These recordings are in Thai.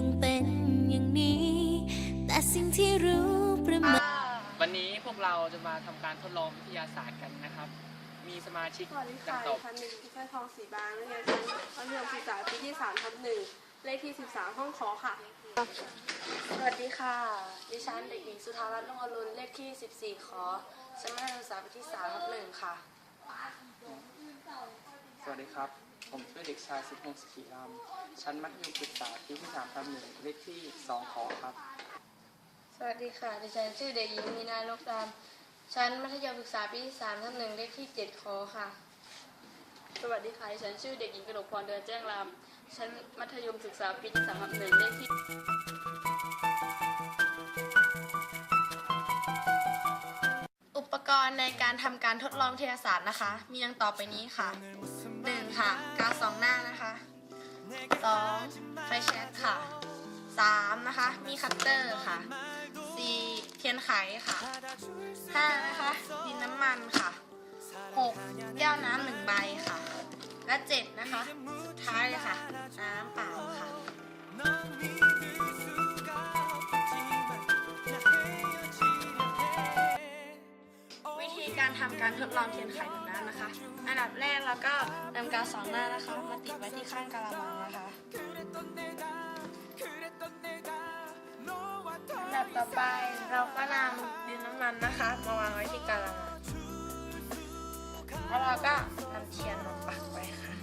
ต้องเป็นอย่างนี้ แต่สิ่งที่รู้ประมาณ วันนี้พวกเราจะมาทำการทดลองวิทยาศาสตร์กันนะครับ มีสมาชิกสวัสดีดัค่ะงต่อดิฉันหนึ่งพิชัยทองสีบางนักเรียนชั้นมัธยมศึกษาปีที่3ทับหนึ่งเลขที่13ห้องขอค่ะ สวัสดีค่ะ ดิฉันเด็กหญิงสุธารัตน์นุ่งอรุณเลขที่ 14 ขอชั้นมัธยมศึกษาปีที่3ทับหนึ่งค่ะ สวัสดีครับ ผมชื่อเด็กชายสุพงศ์สขีรามชั้นมัธยมศึกษาปีที่3ทับหนึ่งเลขที่2ขอครับ สวัสดีค่ะ ดิฉันชื่อเด็กหญิงมีนาลกดาม ชั้นมัธยมศึกษาปีที่3ทับหนึ่งเลขที่7ขอค่ะ สวัสดีค่ะ ดิฉันชื่อเด็กหญิงกนกพรเดินแจ้งราม ชั้นมัธยมศึกษาปีที่3ทับหนึ่งเลขที่อุปกรณ์ในการทำการทดลองวิทยาศาสตร์นะคะ มีดังต่อไปนี้ค่ะ 1. ค่ะกาวสองหน้านะคะ 2. ไฟแช็กค่ะ 3. นะคะ มีคัตเตอร์ค่ะ 4. เทียนไขค่ะ 5. นะคะดินน้ำมันค่ะ 6. แก้วน้ำหนึ่งใบค่ะ และ7นะคะ สุดท้ายเลยค่ะ น้ำเปล่าค่ะ การทำการทดลองเทียนไขหนึ่งน้ำนะคะ อันดับแรกเราก็นำกาวสองหน้านะคะ มาติดไว้ที่ข้างกะละมังนะคะอันดับต่อไปเราก็นำดินน้ำมันนะคะ มาวางไว้ที่กะละมังแล้วเราก็นำเทียนมาปักไว้ค่ะ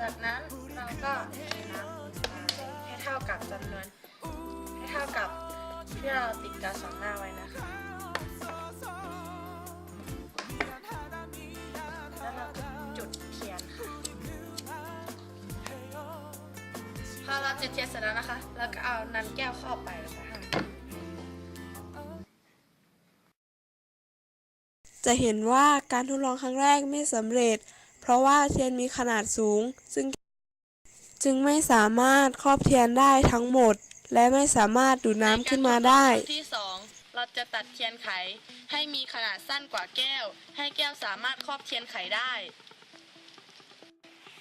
จากนั้นเราก็เทน้ำให้เท่ากับจำนวนให้เท่ากับ ที่เราติดกาวสองหน้าไว้นะคะ แล้วเราก็จุดเทียนค่ะ พอเราจุดเทียนเสร็จแล้วนะคะ แล้วก็เอาน้ำแก้วเข้าไปนะคะจะเห็นว่าการทดลองครั้งแรกไม่สำเร็จ เพราะว่าเทียนมีขนาดสูง ซึ่งจึงไม่สามารถครอบเทียนได้ทั้งหมด และไม่สามารถดูดน้ำขึ้นมาได้ ในกรทดลองครั้งที่สองเราจะตัดเทียนไข ให้มีขนาดสั้นกว่าแก้ว ให้แก้วสามารถครอบเทียนไขได้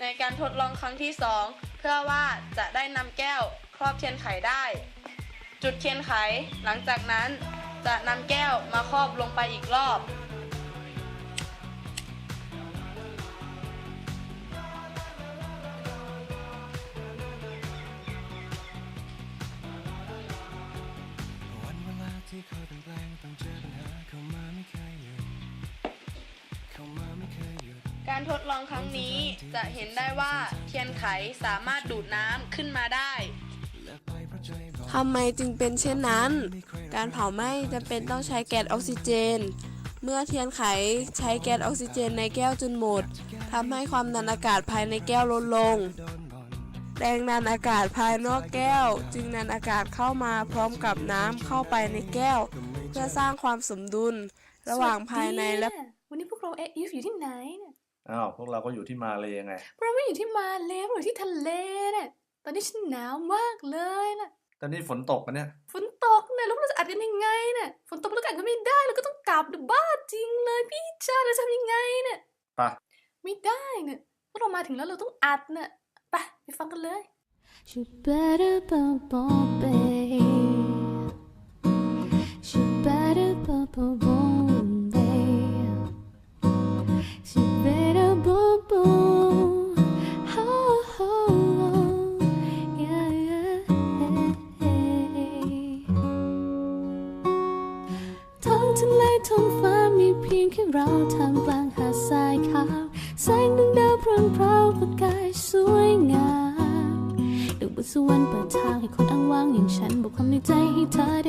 ในการทดลองครั้งที่สองเพื่อว่าจะได้นำแก้วครอบเทียนไขได้ จุดเทียนไข หลังจากนั้นจะนำแก้วมาครอบลงไปอีกรอบ ที่คอยเปลี่ยนแปลงต้องเจอปัญหาเข้ามาไม่เคยหยุดเข้ามาไม่เคยหยุด การทดลองครั้งนี้จะเห็นได้ว่าเทียนไขสามารถดูดน้ำขึ้นมาได้และไปเพราะใจบอกทำไมจึงเป็นเช่นนั้น การเผาไหม้จำเป็นต้องใช้แก๊สออกซิเจน เมื่อเทียนไขใช้แก๊สออกซิเจนในแก้วจนหมดทำให้ความดันอากาศภายในแก้วลดลง แรงดันอากาศภายนอกแก้ว จึงดันอากาศเข้ามาพร้อมกับน้ำเข้าไปในแก้ว เพื่อสร้างความสมดุลระหว่างภายในและ วันนี้พวกเราเอ๊ะอยู่ที่ไหนเนี่ยอ้าวพวกเราก็อยู่ที่มาเลยไงพวกเราไม่อยู่ที่มาเลย์พวกเราอยู่ที่ทะเลเนี่ยตอนนี้ฉันหนาวมากเลยนะตอนนี้ฝนตกกันเนี่ย ฝนตกเนี่ยแล้วเราจะอัดกันยังไงเนี่ยฝนตกแล้วก็อัดกันไม่ได้เราก็ต้องกลับเดี๋ยวบ้าจริงเลยพี่ชาเราจะทำยังไงเนี่ยไปะไม่ได้เนี่ยพวกเรามาถึงแล้วเราต้องอัดเนี่ย ไปไปฟังกันเลย You better bumble babe You better bumble babe You better bumble oh, oh, oh. Yeah, yeah, yeah. ท้องทะเลท้องฟ้ามีเพียงแค่เราทำกลางหาดทรายขาวแสงดวงดาวพรางพรา สวรรค์เปิดทางให้คนอ้างว้างอย่างฉันบอกความในใจให้เธอได้